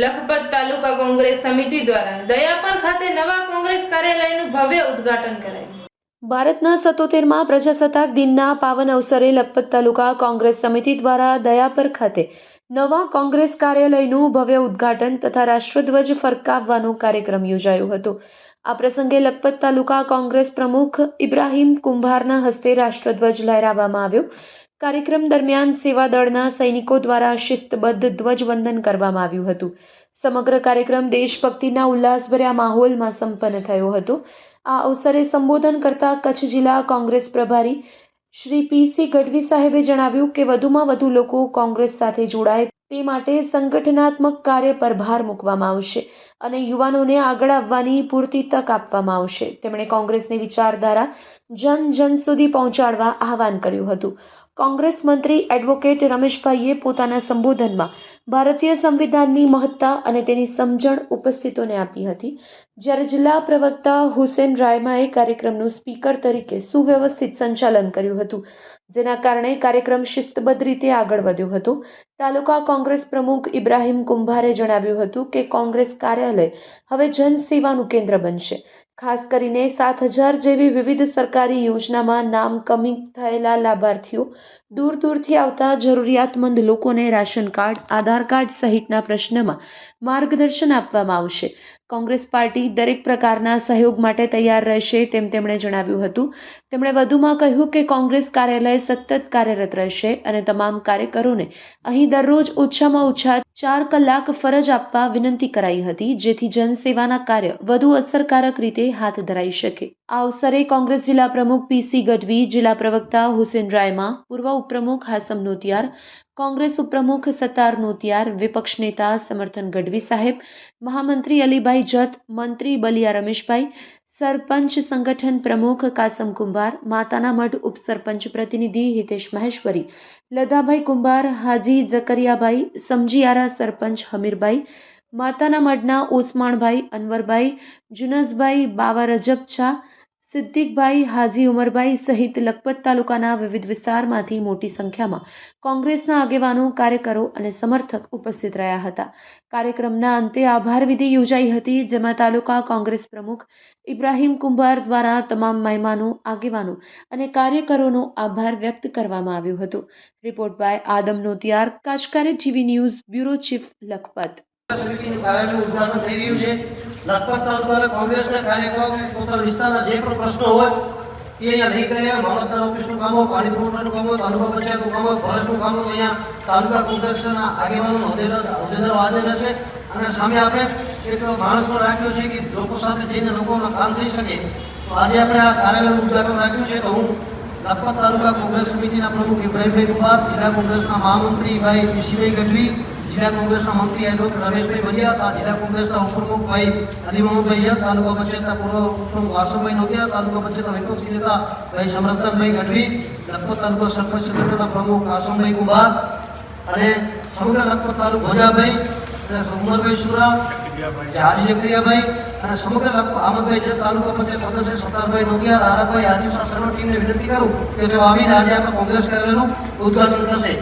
લખપત તાલુકા કોંગ્રેસ સમિતિ દ્વારા દયાપર ખાતે નવા કોંગ્રેસ કાર્યાલયનું ભવ્ય ઉદ્ઘાટન કરાયું. ભારતના સત્તોતેરમાં પ્રજાસત્તાક દિનના પાવન અવસરે લખપત તાલુકા કોંગ્રેસ સમિતિ દ્વારા દયાપર ખાતે નવા કોંગ્રેસ કાર્યાલયનું ભવ્ય ઉદ્ઘાટન તથા રાષ્ટ્રધ્વજ ફરકાવવાનો કાર્યક્રમ યોજાયો હતો. આ પ્રસંગે લખપત તાલુકા કોંગ્રેસ પ્રમુખ ઇબ્રાહીમ કુંભારના હસ્તે રાષ્ટ્રધ્વજ લહેરાવવામાં આવ્યો. કાર્યક્રમ દરમિયાન સેવાદળના સૈનિકો દ્વારા શિસ્તબદ્ધ ધ્વજવંદન કરવામાં આવ્યું હતું. સમગ્ર કાર્યક્રમ દેશભક્તિના ઉલ્લાસભર્યા માહોલમાં સંપન્ન થયો હતો. આ અવસરે સંબોધન કરતા કચ્છ જિલ્લા કોંગ્રેસ પ્રભારી શ્રી પીસી ગઢવી સાહેબે જણાવ્યું કે વધુમાં વધુ લોકો કોંગ્રેસ સાથે જોડાય, તે માટે સંગઠનાત્મક કાર્ય પર ભાર મૂકવામાં આવશે અને યુવાનોને આગળ આવવાની પૂરતી તક આપવામાં આવશે. તેમણે કોંગ્રેસની વિચારધારા જન જન સુધી પહોંચાડવા આહવાન કર્યું હતું. કોંગ્રેસ મંત્રી એડવોકેટ રમેશભાઈએ પોતાના સંબોધનમાં ભારતીય સંવિધાનની મહત્તા અને તેની સમજણ ઉપસ્થિતોને આપી હતી. જ્યારે જિલ્લા પ્રવક્તા હુસેન રાયમાએ કાર્યક્રમનું સ્પીકર તરીકે સુવ્યવસ્થિત સંચાલન કર્યું હતું, જેના કારણે કાર્યક્રમ શિસ્તબદ્ધ રીતે આગળ વધ્યો હતો. તાલુકા કોંગ્રેસ પ્રમુખ ઇબ્રાહીમ કુંભારે જણાવ્યું હતું કે કોંગ્રેસ કાર્યાલય હવે જનસેવાનું કેન્દ્ર બનશે. ખાસ કરીને સાત હજાર જેવી વિવિધ સરકારી યોજનામાં નામ કમી થયેલા લાભાર્થીઓ દૂર દૂરથી આવતા જરૂરિયાતમંદ લોકોને રાશન કાર્ડ, આધાર કાર્ડ સહિતના પ્રશ્નમાં માર્ગદર્શન આપવામાં આવશે. કોંગ્રેસ પાર્ટી દરેક પ્રકારના સહયોગ માટે તૈયાર રહેશે તેમ તેમણે જણાવ્યું હતું. તેમણે વધુમાં કહ્યું કે કોંગ્રેસ કાર્યાલય સતત કાર્યરત રહેશે અને તમામ કાર્યકરોને અહીં દરરોજ ઓછામાં ઓછા ચાર કલાક ફરજ આપવા વિનંતી કરાઈ હતી, જેથી જનસેવાના કાર્ય વધુ અસરકારક રીતે હાથ ધરાઈ શકે. આ અવસરે કોંગ્રેસ જિલ્લા પ્રમુખ પીસી ગઢવી, જિલ્લા પ્રવક્તા હુસેન રાયમા પૂર્વ ઉપપ્રમુખ હાસમ નોતિયાર, કોંગ્રેસ ઉપપ્રમુખ સત્તાર નોતિયાર, વિપક્ષ નેતા સમર્થન ગઢવી સાહેબ, મહામંત્રી અલીભાઈ જત, મંત્રી બલિયા રમેશભાઈ સરપંચ સંગઠન પ્રમુખ કાસમ કુંભાર, માતાના મઢ ઉપસરપંચ પ્રતિનિધિ હિતેશ મહેશ્વરી લદાભાઈ કુંભાર, હાજી જકરિયાભાઈ સમજીયારા સરપંચ હમીરભાઈ, માતાના મઢના ઓસમાણભાઈ અનવરભાઈ, જુનસભાઈ બાવા રજબ છા સિદ્દીકભાઈ, હાજી ઉમરભાઈ સહિત લખપત તાલુકાના વિવિધ વિસ્તારમાંથી મોટી સંખ્યામાં કોંગ્રેસના આગેવાનો, કાર્યકરો અને સમર્થક ઉપસ્થિત રહ્યા હતા. કાર્યક્રમના અંતે આભાર વિધિ યોજાઈ હતી, જેમાં તાલુકા કોંગ્રેસ પ્રમુખ ઇબ્રાહીમ કુંભાર દ્વારા તમામ મહેમાનો, આગેવાનો અને કાર્યકરોનો આભાર વ્યક્ત કરવામાં આવ્યો હતો. Report by Adam Notiyar, કાચકારી TV news, bureau chief, Lakhpat. થઈ રહ્યું છે. લખપત તાલુકાના કોંગ્રેસના કાર્યકરો કે પોતાના વિસ્તારના જે પણ પ્રશ્નો હોય, એ અહીંયા લઈ કર્યા. મામલતદાર ઓફિસનું કામ હોય, પાણી પુરવઠાનું કામ હોય, તાલુકા પંચાયતનું કામ હોય ફોરેસ્ટનું કામ હોય, અહીંયા તાલુકા કોંગ્રેસના આગેવાનો હોદ્દેદાર હોદ્દેદારો હાજર રહેશે. અને સામે આપણે એક માણસ પણ રાખ્યો છે કે લોકો સાથે જઈને લોકોનું કામ થઈ શકે. તો આજે આપણે આ કાર્યાલયનું ઉદઘાટન રાખ્યું છે. તો હું લખપત તાલુકા કોંગ્રેસ સમિતિના પ્રમુખ ઇબ્રાહીમભાઈ કુમાર, જિલ્લા કોંગ્રેસના મહામંત્રી ભાઈ પીસીભાઈ ગઢવી જિલ્લા કોંગ્રેસના મંત્રી એડવોકેટ રમેશભાઈ બલિયા જિલ્લા કોંગ્રેસના ઉપપ્રમુખ ભાઈ અલી મોહમ્મદભાઈ તાલુકા પંચાયતના પૂર્વ ઉપપ્રમુખ વાસુભાઈ નોતિયા, તાલુકા પંચાયતના વિપક્ષી નેતા ભાઈ સમરતનભાઈ ગઢવી, લખપત તાલુકા સરપંચ સંગઠનના પ્રમુખ વાસમભાઈ કુમાર અને સમગ્ર લખપત તાલુકા ભોજાભાઈ અને ઉમરભાઈ સુરા હાજી જકરિયાભાઈ અને સમગ્ર આમદભાઈ છે. તાલુકા પંચાયત સદસ્ય સત્તારભાઈ નોગિયા આરબભાઈ હાજી શાસ્ત્રનો ટીમને વિનંતી કરું કે તેઓ આવીને આજે આપણે કોંગ્રેસ કાર્યાલયનું ઉદ્ઘાટન કરશે.